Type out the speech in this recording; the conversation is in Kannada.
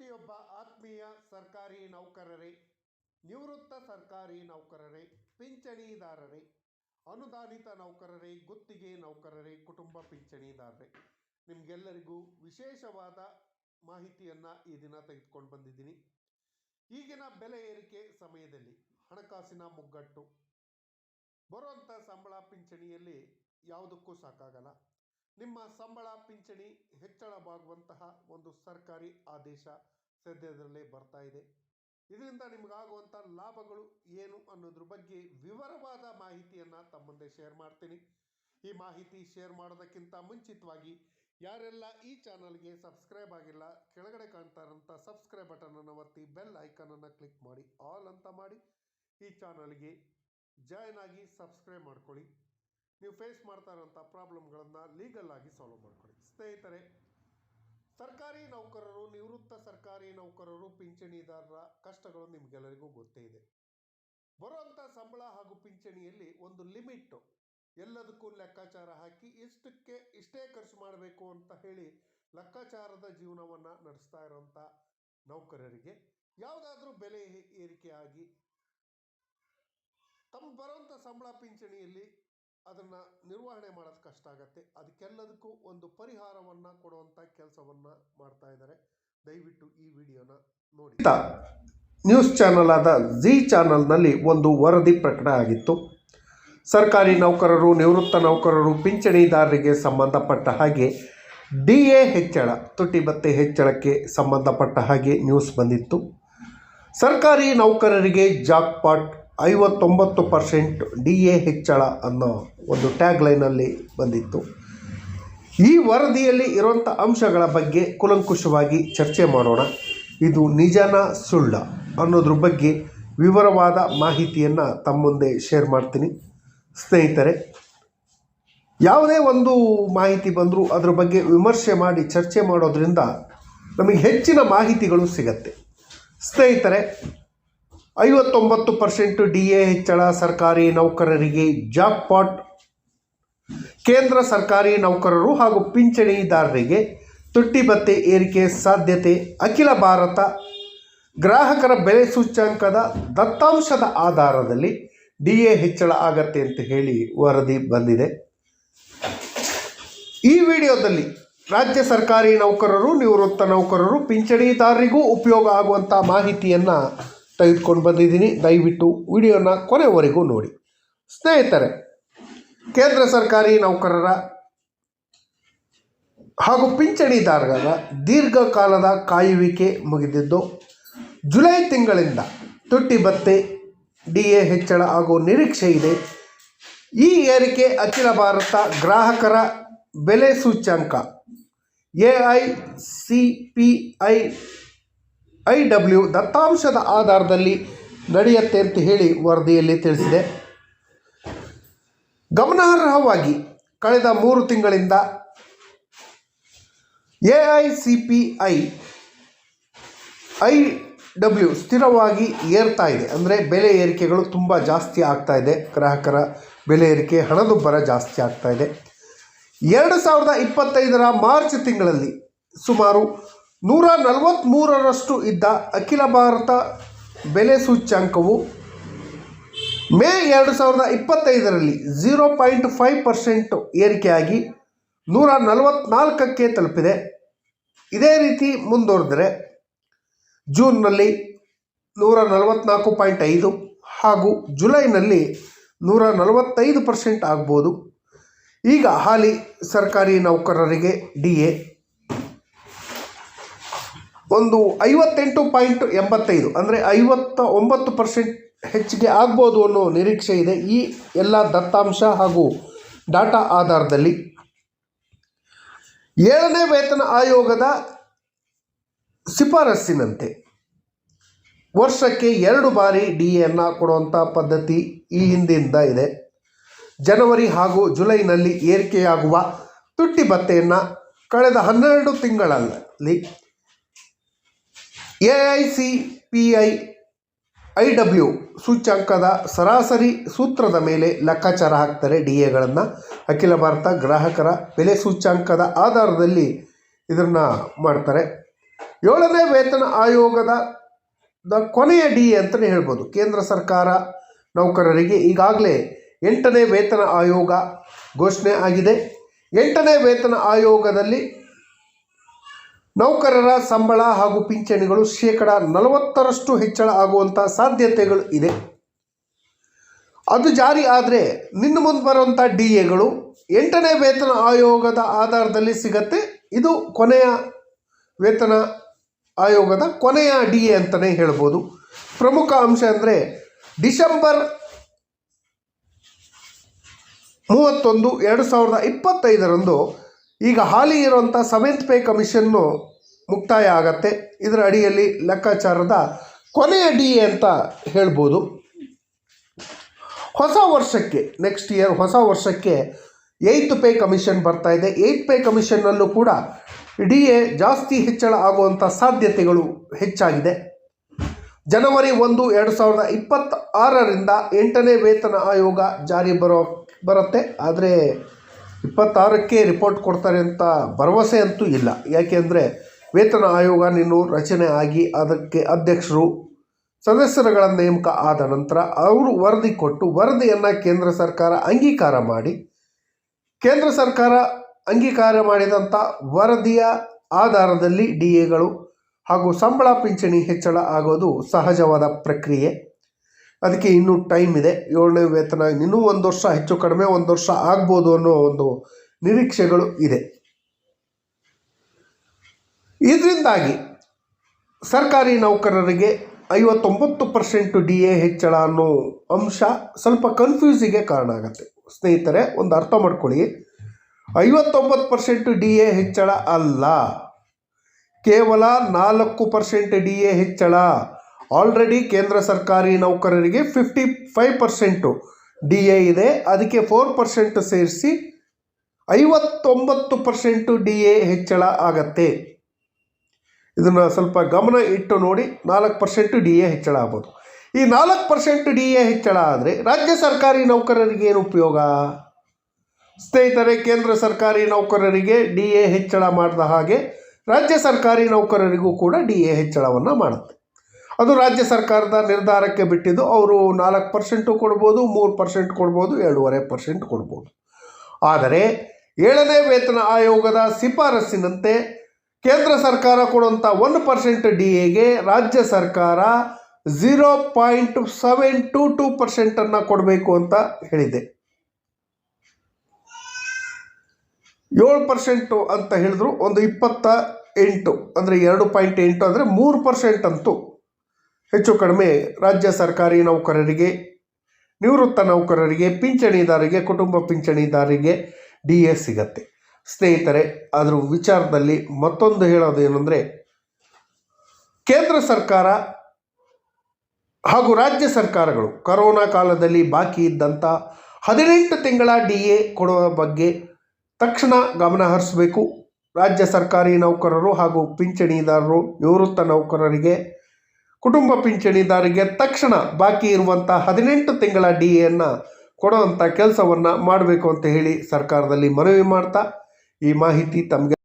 ಪ್ರತಿಯೊಬ್ಬ ಆತ್ಮೀಯ ಸರ್ಕಾರಿ ನೌಕರರೇ, ನಿವೃತ್ತ ಸರ್ಕಾರಿ ನೌಕರರೇ, ಪಿಂಚಣಿದಾರರೇ, ಅನುದಾನಿತ ನೌಕರರೇ, ಗುತ್ತಿಗೆ ನೌಕರರೇ, ಕುಟುಂಬ ಪಿಂಚಣಿದಾರರೇ. ನಿಮಗೆಲ್ಲರಿಗೂ ವಿಶೇಷವಾದ ಮಾಹಿತಿಯನ್ನು ಈ ದಿನ ತೆಗೆದುಕೊಂಡು ಬಂದಿದ್ದೀನಿ. ಈಗಿನ ಬೆಲೆ ಏರಿಕೆ ಸಮಯದಲ್ಲಿ ಹಣಕಾಸಿನ ಮುಗ್ಗಟ್ಟು. ಬರುವಂಥ ಸಂಬಳ ಪಿಂಚಣಿಯಲ್ಲಿ ಯಾವುದಕ್ಕೂ ಸಾಕಾಗಲ್ಲ. ನಿಮ್ಮ ಸಂಬಳ, ಪಿಂಚಣಿ ಹೆಚ್ಚಳವಾಗುವಂತಹ ಒಂದು ಸರ್ಕಾರಿ ಆದೇಶ ಸದ್ಯದಲ್ಲೇ ಬರ್ತಾ ಇದೆ. ಇದರಿಂದ ನಿಮಗಾಗುವಂಥ ಲಾಭಗಳು ಏನು ಅನ್ನೋದ್ರ ಬಗ್ಗೆ ವಿವರವಾದ ಮಾಹಿತಿಯನ್ನು ತಮ್ಮ ಮುಂದೆ ಶೇರ್ ಮಾಡ್ತೀನಿ. ಈ ಮಾಹಿತಿ ಶೇರ್ ಮಾಡೋದಕ್ಕಿಂತ ಮುಂಚಿತವಾಗಿ ಯಾರೆಲ್ಲ ಈ ಚಾನಲ್ಗೆ ಸಬ್ಸ್ಕ್ರೈಬ್ ಆಗಿಲ್ಲ, ಕೆಳಗಡೆ ಕಾಣ್ತಾ ಇರೋಂಥ ಸಬ್ಸ್ಕ್ರೈಬ್ ಬಟನನ್ನು ಒತ್ತಿ ಬೆಲ್ ಐಕನನ್ನು ಕ್ಲಿಕ್ ಮಾಡಿ, ಆಲ್ ಅಂತ ಮಾಡಿ ಈ ಚಾನಲ್ಗೆ ಜಾಯ್ನ್ ಆಗಿ ಸಬ್ಸ್ಕ್ರೈಬ್ ಮಾಡ್ಕೊಳ್ಳಿ. ನೀವು ಫೇಸ್ ಮಾಡ್ತಾ ಇರೋಂಥ ಪ್ರಾಬ್ಲಮ್ಗಳನ್ನು ಲೀಗಲ್ ಆಗಿ ಸಾಲ್ವ್ ಮಾಡ್ಕೊಳ್ಳಿ. ಸ್ನೇಹಿತರೆ, ಸರ್ಕಾರಿ ನೌಕರರು, ನಿವೃತ್ತ ಸರ್ಕಾರಿ ನೌಕರರು, ಪಿಂಚಣಿದಾರರ ಕಷ್ಟಗಳು ನಿಮಗೆಲ್ಲರಿಗೂ ಗೊತ್ತೇ ಇದೆ. ಬರುವಂಥ ಸಂಬಳ ಹಾಗೂ ಪಿಂಚಣಿಯಲ್ಲಿ ಒಂದು ಲಿಮಿಟ್ಟು ಎಲ್ಲದಕ್ಕೂ ಲೆಕ್ಕಾಚಾರ ಹಾಕಿ ಇಷ್ಟಕ್ಕೆ ಇಷ್ಟೇ ಖರ್ಚು ಮಾಡಬೇಕು ಅಂತ ಹೇಳಿ ಲೆಕ್ಕಾಚಾರದ ಜೀವನವನ್ನು ನಡೆಸ್ತಾ ಇರೋಂಥ ನೌಕರರಿಗೆ ಯಾವುದಾದ್ರೂ ಬೆಲೆ ಏರಿಕೆ ಆಗಿ ತಮ್ಮ ಬರುವಂಥ ಸಂಬಳ ಪಿಂಚಣಿಯಲ್ಲಿ ಅದನ್ನು ನಿರ್ವಹಣೆ ಮಾಡೋದು ಕಷ್ಟ ಆಗತ್ತೆ. ಅದಕ್ಕೆಲ್ಲದಕ್ಕೂ ಒಂದು ಪರಿಹಾರವನ್ನು ಕೊಡುವಂಥ ಕೆಲಸವನ್ನು ಮಾಡ್ತಾ ಇದ್ದಾರೆ. ದಯವಿಟ್ಟು ಈ ವಿಡಿಯೋನ ನೋಡಿ. ನ್ಯೂಸ್ ಚಾನಲ್ ಆದ ಜಿ ಚಾನಲ್ನಲ್ಲಿ ಒಂದು ವರದಿ ಪ್ರಕಟ ಆಗಿತ್ತು. ಸರ್ಕಾರಿ ನೌಕರರು, ನಿವೃತ್ತ ನೌಕರರು, ಪಿಂಚಣಿದಾರರಿಗೆ ಸಂಬಂಧಪಟ್ಟ ಹಾಗೆ ಡಿ ಎ ಹೆಚ್ಚಳ ತುಟಿ ಭತ್ತೆ ಹೆಚ್ಚಳಕ್ಕೆ ಸಂಬಂಧಪಟ್ಟ ಹಾಗೆ ನ್ಯೂಸ್ ಬಂದಿತ್ತು. ಸರ್ಕಾರಿ ನೌಕರರಿಗೆ ಜಾಕ್ಪಾಟ್ ಐವತ್ತೊಂಬತ್ತು ಪರ್ಸೆಂಟ್ ಡಿ ಎ ಹೆಚ್ಚಳ ಅನ್ನೋ ಒಂದು ಟ್ಯಾಗ್ ಲೈನಲ್ಲಿ ಬಂದಿತ್ತು. ಈ ವರದಿಯಲ್ಲಿ ಇರುವಂಥ ಅಂಶಗಳ ಬಗ್ಗೆ ಕುಲಂಕುಷವಾಗಿ ಚರ್ಚೆ ಮಾಡೋಣ. ಇದು ನಿಜನ ಸುಳ್ಳ ಅನ್ನೋದ್ರ ಬಗ್ಗೆ ವಿವರವಾದ ಮಾಹಿತಿಯನ್ನು ತಮ್ಮ ಮುಂದೆ ಶೇರ್ ಮಾಡ್ತೀನಿ. ಸ್ನೇಹಿತರೆ, ಯಾವುದೇ ಒಂದು ಮಾಹಿತಿ ಬಂದರೂ ಅದರ ಬಗ್ಗೆ ವಿಮರ್ಶೆ ಮಾಡಿ ಚರ್ಚೆ ಮಾಡೋದ್ರಿಂದ ನಮಗೆ ಹೆಚ್ಚಿನ ಮಾಹಿತಿಗಳು ಸಿಗತ್ತೆ. ಸ್ನೇಹಿತರೆ ಐವತ್ತೊಂಬತ್ತು ಪರ್ಸೆಂಟ್ ಡಿ ಎ ಹೆಚ್ಚಳ ಸರ್ಕಾರಿ ನೌಕರರಿಗೆ ಜಾಕ್ಪಾಟ್. ಕೇಂದ್ರ ಸರ್ಕಾರಿ ನೌಕರರು ಹಾಗೂ ಪಿಂಚಣಿದಾರರಿಗೆ ತುಟ್ಟಿ ಭತ್ತೆ ಏರಿಕೆ ಸಾಧ್ಯತೆ. ಅಖಿಲ ಭಾರತ ಗ್ರಾಹಕರ ಬೆಲೆ ಸೂಚ್ಯಾಂಕದ ದತ್ತಾಂಶದ ಆಧಾರದಲ್ಲಿ ಡಿ ಎ ಹೆಚ್ಚಳ ಆಗತ್ತೆ ಅಂತ ಹೇಳಿ ವರದಿ ಬಂದಿದೆ. ಈ ವಿಡಿಯೋದಲ್ಲಿ ರಾಜ್ಯ ಸರ್ಕಾರಿ ನೌಕರರು, ನಿವೃತ್ತ ನೌಕರರು, ಪಿಂಚಣಿದಾರರಿಗೂ ಉಪಯೋಗ ಆಗುವಂಥ ಮಾಹಿತಿಯನ್ನು ತೆಗೆದುಕೊಂಡು ಬಂದಿದ್ದೀನಿ. ದಯವಿಟ್ಟು ವಿಡಿಯೋನ ಕೊನೆವರೆಗೂ ನೋಡಿ. ಸ್ನೇಹಿತರೆ, ಕೇಂದ್ರ ಸರ್ಕಾರಿ ನೌಕರರ ಹಾಗೂ ಪಿಂಚಣಿದಾರರ ದೀರ್ಘಕಾಲದ ಕಾಯುವಿಕೆ ಮುಗಿದಿದ್ದು, ಜುಲೈ ತಿಂಗಳಿಂದ ತುಟ್ಟಿ ಭತ್ತೆ ಡಿ ಎ ಹೆಚ್ಚಳ ಆಗುವ ನಿರೀಕ್ಷೆ ಇದೆ. ಈ ಏರಿಕೆ ಅಖಿಲ ಭಾರತ ಗ್ರಾಹಕರ ಬೆಲೆ ಸೂಚ್ಯಂಕ A I C P I I W ದತ್ತಾಂಶದ ಆಧಾರದಲ್ಲಿ ನಡೆಯುತ್ತೆ ಅಂತ ಹೇಳಿ ವರದಿಯಲ್ಲಿ ತಿಳಿಸಿದೆ. ಗಮನಾರ್ಹವಾಗಿ ಕಳೆದ ಮೂರು ತಿಂಗಳಿಂದ A I C P I I W ಸ್ಥಿರವಾಗಿ ಏರ್ತಾ ಇದೆ. ಅಂದರೆ ಬೆಲೆ ಏರಿಕೆಗಳು ತುಂಬ ಜಾಸ್ತಿ ಆಗ್ತಾ ಇದೆ. ಗ್ರಾಹಕರ ಬೆಲೆ ಏರಿಕೆ, ಹಣದುಬ್ಬರ ಜಾಸ್ತಿ ಆಗ್ತಾ ಇದೆ. ಎರಡು ಸಾವಿರದ ಇಪ್ಪತ್ತೈದರ ಮಾರ್ಚ್ ತಿಂಗಳಲ್ಲಿ ಸುಮಾರು ನೂರ ನಲವತ್ತ್ಮೂರರಷ್ಟು ಇದ್ದ ಅಖಿಲ ಭಾರತ ಬೆಲೆ ಸೂಚ್ಯಂಕವು ಮೇ ಎರಡು ಸಾವಿರದ ಇಪ್ಪತ್ತೈದರಲ್ಲಿ ಝೀರೋ ಪಾಯಿಂಟ್ ಫೈವ್ ಪರ್ಸೆಂಟ್ ಏರಿಕೆಯಾಗಿ ನೂರ ನಲವತ್ತ್ನಾಲ್ಕಕ್ಕೆ ತಲುಪಿದೆ. ಇದೇ ರೀತಿ ಮುಂದುವರೆದರೆ ಜೂನ್ನಲ್ಲಿ ನೂರ ನಲವತ್ತ್ನಾಲ್ಕು ಪಾಯಿಂಟ್ ಐದು ಹಾಗೂ ಜುಲೈನಲ್ಲಿ ನೂರ ನಲವತ್ತೈದು ಪರ್ಸೆಂಟ್ ಆಗ್ಬೋದು. ಈಗ ಹಾಲಿ ಸರ್ಕಾರಿ ನೌಕರರಿಗೆ ಡಿ ಎ ಒಂದು ಐವತ್ತೆಂಟು ಪಾಯಿಂಟ್ ಎಂಬತ್ತೈದು, ಅಂದರೆ ಐವತ್ತ ಒಂಬತ್ತು ಪರ್ಸೆಂಟ್ ಹೆಚ್ಚಿಗೆ ಆಗ್ಬೋದು ಅನ್ನೋ ನಿರೀಕ್ಷೆ ಇದೆ ಈ ಎಲ್ಲ ದತ್ತಾಂಶ ಹಾಗೂ ಡಾಟಾ ಆಧಾರದಲ್ಲಿ. ಏಳನೇ ವೇತನ ಆಯೋಗದ ಶಿಫಾರಸ್ಸಿನಂತೆ ವರ್ಷಕ್ಕೆ ಎರಡು ಬಾರಿ ಡಿ ಎನ್ನು ಕೊಡುವಂಥ ಪದ್ಧತಿ ಈ ಹಿಂದಿನಿಂದ ಇದೆ. ಜನವರಿ ಹಾಗೂ ಜುಲೈನಲ್ಲಿ ಏರಿಕೆಯಾಗುವ ತುಟ್ಟಿ ಭತ್ತೆಯನ್ನು ಕಳೆದ ಹನ್ನೆರಡು ತಿಂಗಳಲ್ಲಿ A I C P I I W ಸೂಚ್ಯಂಕದ ಸರಾಸರಿ ಸೂತ್ರದ ಮೇಲೆ ಲೆಕ್ಕಾಚಾರ ಹಾಕ್ತಾರೆ ಡಿ ಎಗಳನ್ನು. ಅಖಿಲ ಭಾರತ ಗ್ರಾಹಕರ ಬೆಲೆ ಸೂಚ್ಯಂಕದ ಆಧಾರದಲ್ಲಿ ಇದನ್ನು ಮಾಡ್ತಾರೆ. ಏಳನೇ ವೇತನ ಆಯೋಗದ ದ ಕೊನೆಯ ಡಿ ಎ ಅಂತಲೇ ಹೇಳ್ಬೋದು. ಕೇಂದ್ರ ಸರ್ಕಾರ ನೌಕರರಿಗೆ ಈಗಾಗಲೇ ಎಂಟನೇ ವೇತನ ಆಯೋಗ ಘೋಷಣೆ ಆಗಿದೆ. ಎಂಟನೇ ವೇತನ ಆಯೋಗದಲ್ಲಿ ನೌಕರರ ಸಂಬಳ ಹಾಗೂ ಪಿಂಚಣಿಗಳು ಶೇಕಡ ನಲವತ್ತರಷ್ಟು ಹೆಚ್ಚಳ ಆಗುವಂಥ ಸಾಧ್ಯತೆಗಳು ಇದೆ. ಅದು ಜಾರಿ ಆದರೆ ನಿನ್ನ ಮುಂದೆ ಬರುವಂಥ ಡಿ ಎಗಳು ಎಂಟನೇ ವೇತನ ಆಯೋಗದ ಆಧಾರದಲ್ಲಿ ಸಿಗತ್ತೆ. ಇದು ಕೊನೆಯ ವೇತನ ಆಯೋಗದ ಕೊನೆಯ ಡಿ ಎ ಅಂತಲೇ ಹೇಳ್ಬೋದು. ಪ್ರಮುಖ ಅಂಶ ಅಂದರೆ ಡಿಸೆಂಬರ್ ಮೂವತ್ತೊಂದು, ಎರಡು ಸಾವಿರದ ಇಪ್ಪತ್ತೈದರಂದು ಈಗ ಹಾಲಿ ಇರುವಂಥ ಸೆವೆಂತ್ ಪೇ ಕಮಿಷನ್ನು ಮುಕ್ತಾಯ ಆಗತ್ತೆ. ಇದರ ಅಡಿಯಲ್ಲಿ ಲೆಕ್ಕಾಚಾರದ ಕೊನೆಯ ಡಿ ಎ ಅಂತ ಹೇಳ್ಬೋದು. ಹೊಸ ವರ್ಷಕ್ಕೆ ನೆಕ್ಸ್ಟ್ ಇಯರ್ ಹೊಸ ವರ್ಷಕ್ಕೆ ಏಯ್ತ್ ಪೇ ಕಮಿಷನ್ ಬರ್ತಾ ಇದೆ. ಏಯ್ತ್ ಪೇ ಕಮಿಷನ್ನಲ್ಲೂ ಕೂಡ ಡಿ ಎ ಜಾಸ್ತಿ ಹೆಚ್ಚಳ ಆಗುವಂಥ ಸಾಧ್ಯತೆಗಳು ಹೆಚ್ಚಾಗಿದೆ. ಜನವರಿ ಒಂದು, ಎರಡು ಸಾವಿರದ ಇಪ್ಪತ್ತಾರರಿಂದ ಎಂಟನೇ ವೇತನ ಆಯೋಗ ಜಾರಿ ಬರೋ, ಬರುತ್ತೆ. ಆದರೆ ಇಪ್ಪತ್ತಾರಕ್ಕೆ ರಿಪೋರ್ಟ್ ಕೊಡ್ತಾರೆ ಅಂತ ಭರವಸೆ ಅಂತೂ ಇಲ್ಲ. ಯಾಕೆಂದರೆ ವೇತನ ಆಯೋಗ ನೀನು ರಚನೆ ಆಗಿ ಅದಕ್ಕೆ ಅಧ್ಯಕ್ಷರು, ಸದಸ್ಯರುಗಳ ನೇಮಕ ಆದ ನಂತರ ಅವರು ವರದಿ ಕೊಟ್ಟು ವರದಿಯನ್ನು ಕೇಂದ್ರ ಸರ್ಕಾರ ಅಂಗೀಕಾರ ಮಾಡಿ, ಕೇಂದ್ರ ಸರ್ಕಾರ ಅಂಗೀಕಾರ ಮಾಡಿದಂಥ ವರದಿಯ ಆಧಾರದಲ್ಲಿ ಡಿ ಎಗಳು ಹಾಗೂ ಸಂಬಳ ಪಿಂಚಣಿ ಹೆಚ್ಚಳ ಆಗೋದು ಸಹಜವಾದ ಪ್ರಕ್ರಿಯೆ. ಅದಕ್ಕೆ ಇನ್ನೂ ಟೈಮ್ ಇದೆ. ಏಳನೇ ವೇತನ ಇನ್ನೂ ಒಂದು ವರ್ಷ, ಹೆಚ್ಚು ಕಡಿಮೆ ಒಂದು ವರ್ಷ ಆಗ್ಬೋದು ಅನ್ನೋ ಒಂದು ನಿರೀಕ್ಷೆಗಳು ಇದೆ. ಇದರಿಂದಾಗಿ ಸರ್ಕಾರಿ ನೌಕರರಿಗೆ ಐವತ್ತೊಂಬತ್ತು ಪರ್ಸೆಂಟ್ ಡಿ ಎ ಹೆಚ್ಚಳ ಅನ್ನೋ ಅಂಶ ಸ್ವಲ್ಪ ಕನ್ಫ್ಯೂಸಿಗೆ ಕಾರಣ ಆಗುತ್ತೆ. ಸ್ನೇಹಿತರೆ, ಒಂದು ಅರ್ಥ ಮಾಡ್ಕೊಳ್ಳಿ. ಐವತ್ತೊಂಬತ್ತು ಪರ್ಸೆಂಟ್ ಡಿ ಎ ಹೆಚ್ಚಳ ಅಲ್ಲ. ಕೇವಲ ನಾಲ್ಕು ಪರ್ಸೆಂಟ್ ಡಿ ಎ ಹೆಚ್ಚಳ. ಆಲ್ರೆಡಿ ಕೇಂದ್ರ ಸರ್ಕಾರಿ ನೌಕರರಿಗೆ fifty five percent D A ಇದೆ. ಅದಕ್ಕೆ ಫೋರ್ ಪರ್ಸೆಂಟ್ ಸೇರಿಸಿ ಐವತ್ತೊಂಬತ್ತು ಪರ್ಸೆಂಟು ಡಿ ಎ ಹೆಚ್ಚಳ ಆಗತ್ತೆ. ಇದನ್ನು ಸ್ವಲ್ಪ ಗಮನ ಇಟ್ಟು ನೋಡಿ ನಾಲ್ಕು ಪರ್ಸೆಂಟು ಡಿ ಎ ಹೆಚ್ಚಳ ಆಗ್ಬೋದು. ಈ ನಾಲ್ಕು ಪರ್ಸೆಂಟ್ ಡಿ ಎ ಹೆಚ್ಚಳ ಆದರೆ ರಾಜ್ಯ ಸರ್ಕಾರಿ ನೌಕರರಿಗೆ ಏನು ಉಪಯೋಗ? ಸ್ನೇಹಿತರೆ, ಕೇಂದ್ರ ಸರ್ಕಾರಿ ನೌಕರರಿಗೆ ಡಿ ಎ ಹೆಚ್ಚಳ ಮಾಡಿದ ಹಾಗೆ ರಾಜ್ಯ ಸರ್ಕಾರಿ ನೌಕರರಿಗೂ ಕೂಡ ಡಿ ಎ ಹೆಚ್ಚಳವನ್ನು ಮಾಡುತ್ತೆ. ಅದು ರಾಜ್ಯ ಸರ್ಕಾರದ ನಿರ್ಧಾರಕ್ಕೆ ಬಿಟ್ಟಿದ್ದು ಅವರು ನಾಲ್ಕು ಪರ್ಸೆಂಟು ಕೊಡ್ಬೋದು, ಮೂರು ಪರ್ಸೆಂಟ್ ಕೊಡ್ಬೋದು, ಎರಡೂವರೆ ಪರ್ಸೆಂಟ್ ಕೊಡ್ಬೋದು. ಆದರೆ ಏಳನೇ ವೇತನ ಆಯೋಗದ ಶಿಫಾರಸ್ಸಿನಂತೆ ಕೇಂದ್ರ ಸರ್ಕಾರ ಕೊಡುವಂಥ ಒನ್ ಪರ್ಸೆಂಟ್ ಡಿ ಎಗೆ ರಾಜ್ಯ ಸರ್ಕಾರ zero point seven two two ಪರ್ಸೆಂಟನ್ನು ಕೊಡಬೇಕು ಅಂತ ಹೇಳಿದೆ. ಏಳು ಪರ್ಸೆಂಟು ಅಂತ ಹೇಳಿದ್ರು, ಒಂದು ಇಪ್ಪತ್ತ ಎಂಟು, ಅಂದರೆ ಎರಡು ಪಾಯಿಂಟ್ ಎಂಟು, ಅಂದರೆ ಮೂರು ಪರ್ಸೆಂಟ್ ಅಂತೂ ಹೆಚ್ಚು ಕಡಿಮೆ ರಾಜ್ಯ ಸರ್ಕಾರಿ ನೌಕರರಿಗೆ, ನಿವೃತ್ತ ನೌಕರರಿಗೆ ಪಿಂಚಣಿದಾರರಿಗೆ ಕುಟುಂಬ ಪಿಂಚಣಿದಾರರಿಗೆ ಡಿ ಎ ಸಿಗತ್ತೆ. ಸ್ನೇಹಿತರೆ ಅದರ ವಿಚಾರದಲ್ಲಿ ಮತ್ತೊಂದು ಹೇಳೋದು ಏನಂದರೆ, ಕೇಂದ್ರ ಸರ್ಕಾರ ಹಾಗೂ ರಾಜ್ಯ ಸರ್ಕಾರಗಳು ಕರೋನಾ ಕಾಲದಲ್ಲಿ ಬಾಕಿ ಇದ್ದಂಥ ಹದಿನೆಂಟು ತಿಂಗಳ ಡಿ ಎ ಕೊಡುವ ಬಗ್ಗೆ ತಕ್ಷಣ ಗಮನ ಹರಿಸಬೇಕು. ರಾಜ್ಯ ಸರ್ಕಾರಿ ನೌಕರರು ಹಾಗೂ ಪಿಂಚಣಿದಾರರು, ನಿವೃತ್ತ ನೌಕರರಿಗೆ ಕುಟುಂಬ ಪಿಂಚಣಿದಾರರಿಗೆ ತಕ್ಷಣ ಬಾಕಿ ಇರುವಂಥ ಹದಿನೆಂಟು ತಿಂಗಳ ಡಿ ಎನ್ನು ಕೊಡುವಂಥ ಕೆಲಸವನ್ನು ಮಾಡಬೇಕು ಅಂತ ಹೇಳಿ ಸರ್ಕಾರದಲ್ಲಿ ಮನವಿ ಮಾಡ್ತಾ ಈ ಮಾಹಿತಿ ತಮಗೆ